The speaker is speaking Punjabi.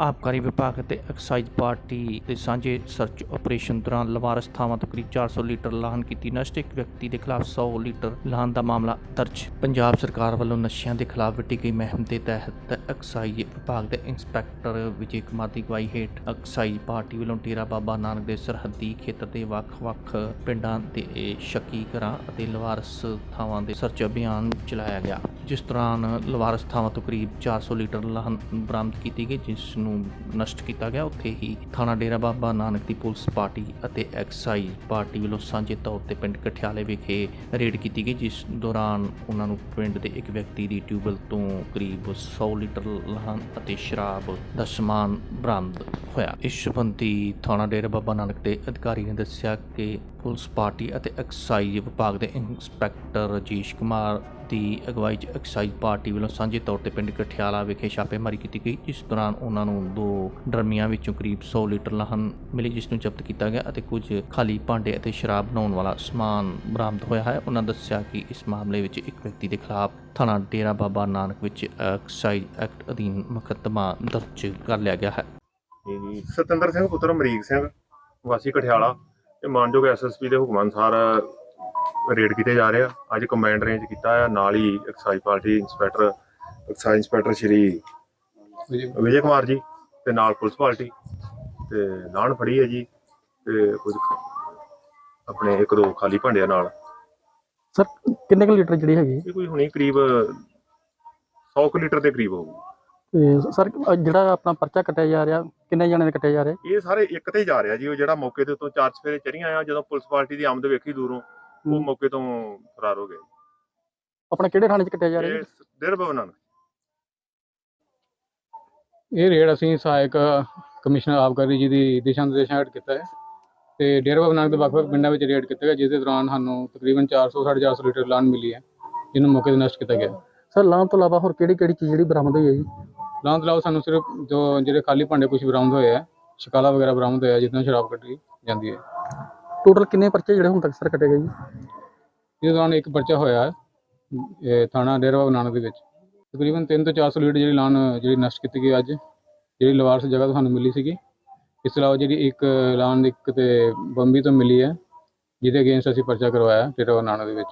ਆਬਕਾਰੀ ਵਿਭਾਗ ਅਤੇ ਐਕਸਾਈਜ਼ ਪਾਰਟੀ ਦੇ ਸਾਂਝੇ ਸਰਚ ਆਪਰੇਸ਼ਨ ਦੌਰਾਨ ਲਵਾਰਸ ਥਾਵਾਂ ਤੋਂ ਕਰੀਬ 400 ਲੀਟਰ ਲਾਹਨ ਕੀਤੀ ਨਸ਼ਟ। ਇੱਕ ਵਿਅਕਤੀ ਦੇ ਖਿਲਾਫ 100 ਲੀਟਰ ਲਾਹਨ ਦਾ ਮਾਮਲਾ ਦਰਜ। ਪੰਜਾਬ ਸਰਕਾਰ ਵੱਲੋਂ ਨਸ਼ਿਆਂ ਦੇ ਖਿਲਾਫ ਵਿੱਢੀ ਗਈ ਮੁਹਿੰਮ ਦੇ ਤਹਿਤ ਐਕਸਾਈਜ਼ ਵਿਭਾਗ ਦੇ ਇੰਸਪੈਕਟਰ ਵਿਜੇ ਕੁਮਾਰ ਦੀ ਅਗਵਾਈ ਹੇਠ ਐਕਸਾਈਜ਼ ਪਾਰਟੀ ਵੱਲੋਂ ਡੇਰਾ ਬਾਬਾ ਨਾਨਕ ਦੇ ਸਰਹੱਦੀ ਖੇਤਰ ਦੇ ਵੱਖ-ਵੱਖ ਪਿੰਡਾਂ 'ਤੇ ਸ਼ੱਕੀ ਘਰਾਂ ਅਤੇ ਲਵਾਰਸ ਥਾਵਾਂ ਦੇ ਸਰਚ ਅਭਿਆਨ ਚਲਾਇਆ ਗਿਆ। ਜਿਸ ਦੌਰਾਨ ਲਵਾਰਸ ਥਾਵਾਂ ਤੋਂ ਕਰੀਬ 400 ਲੀਟਰ ਲਾਹਨ ਬਰਾਮਦ ਕੀਤੀ ਗਈ, ਜਿਸ ਨੂੰ ਨਸ਼ਟ ਕੀਤਾ ਗਿਆ। ਉੱਥੇ ਹੀ ਥਾਣਾ ਡੇਰਾ ਬਾਬਾ ਨਾਨਕ ਦੀ ਪੁਲਿਸ ਪਾਰਟੀ ਅਤੇ ਐਕਸਾਈਜ਼ ਪਾਰਟੀ ਵੱਲੋਂ ਸਾਂਝੇ ਤੌਰ ਤੇ ਪਿੰਡ ਕਠਿਆਲੇ ਵਿਖੇ ਰੇਡ ਕੀਤੀ ਗਈ, ਜਿਸ ਦੌਰਾਨ ਉਹਨਾਂ ਨੂੰ ਪਿੰਡ ਦੇ ਇੱਕ ਵਿਅਕਤੀ ਦੀ ਟਿਊਬਲ ਤੋਂ ਕਰੀਬ 100 ਲੀਟਰ ਲਾਹਨ ਅਤੇ ਸ਼ਰਾਬ ਦਾ ਸਮਾਨ ਬਰਾਮਦ ਹੋਇਆ। ਇਸ ਸੰਬੰਧੀ ਥਾਣਾ ਡੇਰਾ ਬਾਬਾ ਨਾਨਕ ਦੇ ਅਧਿਕਾਰੀ ਨੇ ਦੱਸਿਆ ਕਿ ਪੁਲਿਸ ਪਾਰਟੀ ਅਤੇ ਐਕਸਾਈਜ਼ ਵਿਭਾਗ ਦੇ ਇੰਸਪੈਕਟਰ ਰਜੀਸ਼ ਕੁਮਾਰ ਦੀ ਅਗਵਾਈ 'ਚ ਐਕਸਾਈਜ਼ ਪਾਰਟੀ ਵੱਲੋਂ ਸਾਂਝੇ ਤੌਰ ਤੇ ਪਿੰਡ ਕਠਿਆਲਾ ਵਿਖੇ ਛਾਪੇਮਾਰੀ ਕੀਤੀ ਗਈ ਇਸ ਦੌਰਾਨ ਉਹਨਾਂ ਨੂੰ ਦੋ ਡਰਮੀਆਂ ਵਿੱਚੋਂ ਕਰੀਬ 100 ਲੀਟਰ ਲਾਹਨ ਮਿਲੀ, ਜਿਸ ਨੂੰ ਜ਼ਬਤ ਕੀਤਾ ਗਿਆ ਅਤੇ ਕੁਝ ਖਾਲੀ ਭਾਂਡੇ ਅਤੇ ਸ਼ਰਾਬ ਬਣਾਉਣ ਵਾਲਾ ਸਮਾਨ ਬਰਾਮਦ ਹੋਇਆ ਹੈ। ਉਹਨਾਂ ਦੱਸਿਆ ਕਿ ਇਸ ਮਾਮਲੇ ਵਿੱਚ ਇੱਕ ਵਿਅਕਤੀ ਦੇ ਖਿਲਾਫ ਥਾਣਾ ਡੇਰਾ ਬਾਬਾ ਨਾਨਕ ਵਿੱਚ ਐਕਸਾਈਜ਼ ਐਕਟ ਅਧੀਨ ਮੁਕੱਦਮਾ ਦਰਜ ਕਰ ਲਿਆ ਗਿਆ ਹੈ। ਸਤਿੰਦਰ ਸਿੰਘ ਪੁੱਤਰ ਅਮਰੀਕ ਸਿੰਘ, ਵਾਸੀ ਕਠਿਆਲਾ। ਤੇ ਮਾਨਯੋਗ ਐਸਐਸਪੀ ਦੇ ਹੁਕਮ ਅਨੁਸਾਰ ਰੇਡ ਕੀਤੇ ਜਾ ਰਹੇ ਆ। ਅੱਜ ਕਮਾਂਡ ਰੇਂਜ ਕੀਤਾ ਆ ਨਾਲ ਹੀ excise party inspector excise inspector Shri Vijay Kumar. Ji ਤੇ ਨਾਲ ਪੁਲਿਸ ਪਾਰਟੀ ਤੇ ਨਾਨ ਫੜੀ ਹੈ ਜੀ ਤੇ ਕੁਝ ਆਪਣੇ ਇੱਕ ਦੋ ਖਾਲੀ ਭਾਂਡਿਆਂ ਨਾਲ। ਸਰ ਕਿੰਨੇ ਕੁ ਲੀਟਰ ਜਿਹੜੀ ਹੈਗੀ? ਇਹ ਕੋਈ ਹੁਣੀ ਕਰੀਬ 100 ਕੁ ਲੀਟਰ ਦੇ ਕਰੀਬ ਹੋਊ ਤੇ ਸਰ ਜਿਹੜਾ ਆਪਣਾ ਪਰਚਾ ਕੱਟਿਆ ਜਾ ਰਿਹਾ ਕਿੰਨੇ ਜਣੇ ਦੇ ਕੱਟਿਆ ਜਾ ਰਿਹਾ? ਇਹ ਸਾਰੇ ਇੱਕ ਤੇ ਹੀ ਜਾ ਰਿਹਾ ਜੀ ਉਹ ਜਿਹੜਾ ਮੌਕੇ ਦੇ ਉੱਤੋਂ ਚਾਰ ਸਫੇਰੇ ਚੜੀਆਂ ਆ ਜਦੋਂ ਪੁਲਿਸ ਪਾਰਟੀ ਦੀ ਆਮਦ ਵੇਖੀ ਦੂਰੋਂ ਉਹ। ਮੌਕੇ ਤੋਂ ਫਰਾਰ ਹੋ ਗਏ। ਆਪਣਾ ਕਿਹੜੇ ਥਾਣੇ 'ਚ ਕੱਟਿਆ ਜਾ ਰਿਹਾ ਇਹ ਦਿਰ ਭਵਨਾਂ ਨੂੰ ਇਹ ਰੇਡ ਅਸੀਂ ਸਹਾਇਕ ਕਮਿਸ਼ਨਰ ਆਬਕਾਰੀ ਜੀ ਦੀ ਦਿਸ਼ਾ ਨਿਰਦੇਸ਼ਾਂ ਹੇਠ ਕੀਤਾ ਹੈ। ਤੇ ਡੇਰਾ ਬਾਬਾ ਨਾਨਕ ਦੇ ਵੱਖ-ਵੱਖ ਪਿੰਡਾਂ ਵਿੱਚ ਰੇਡ ਕੀਤਾ ਗਿਆ ਜਿਸ ਦੇ ਦੌਰਾਨ ਸਾਨੂੰ ਤਕਰੀਬਨ 400 450 ਲੀਟਰ ਲਾਨ ਮਿਲੀ ਹੈ ਜਿਹਨੂੰ ਮੌਕੇ ਤੇ ਨਸ਼ਟ ਕੀਤਾ ਗਿਆ। ਸਰ ਲਾਹਨ ਤੋਂ ਇਲਾਵਾ ਹੋਰ ਕਿਹੜੀ ਕਿਹੜੀ ਚੀਜ਼ ਜਿਹੜੀ ਬਰਾਮਦ ਹੋਈ ਹੈ ਜੀ? ਤੋਂ ਇਲਾਵਾ ਸਾਨੂੰ ਸਿਰਫ ਜੋ ਜਿਹੜੇ ਖਾਲੀ ਭਾਂਡੇ ਕੁਝ ਬਰਾਮਦ ਹੋਏ ਆ ਸ਼ਿਕਾਲਾ ਵਗੈਰਾ ਬਰਾਮਦ ਹੋਇਆ ਨਾਲ ਸ਼ਰਾਬ ਕੱਢੀ ਜਾਂਦੀ ਹੈ। ਟੋਟਲ ਕਿੰਨੇ ਪਰਚੇ ਜਿਹੜੇ ਹੁਣ ਤੱਕ ਸਰ ਕੱਟੇ ਗਏ ਜੀ? ਇਸ ਦੌਰਾਨ ਇੱਕ ਪਰਚਾ ਹੋਇਆ ਹੈ, ਇਹ ਥਾਣਾ ਡੇਰਾ ਨਾਨਕ ਦੇ ਵਿੱਚ। ਤਕਰੀਬਨ 3 ਤੋਂ 400 ਲੀਟਰ ਜਿਹੜੀ ਲਾਨ ਜਿਹੜੀ ਨਸ਼ਟ ਕੀਤੀ ਗਈ ਅੱਜ ਜਿਹੜੀ ਲਵਾਰਸ ਜਗ੍ਹਾ ਤੋਂ ਸਾਨੂੰ ਮਿਲੀ ਸੀਗੀ। ਇਸ ਤੋਂ ਇਲਾਵਾ ਜਿਹੜੀ ਇੱਕ ਲਾਨ ਇੱਕ ਤੇ ਬੰਬੀ ਤੋਂ ਮਿਲੀ ਹੈ ਜਿਹਦੇ ਅਗੇਂਸਟ ਅਸੀਂ ਪਰਚਾ ਕਰਵਾਇਆ ਡੇਰਾ ਨਾਨਕ ਦੇ ਵਿੱਚ।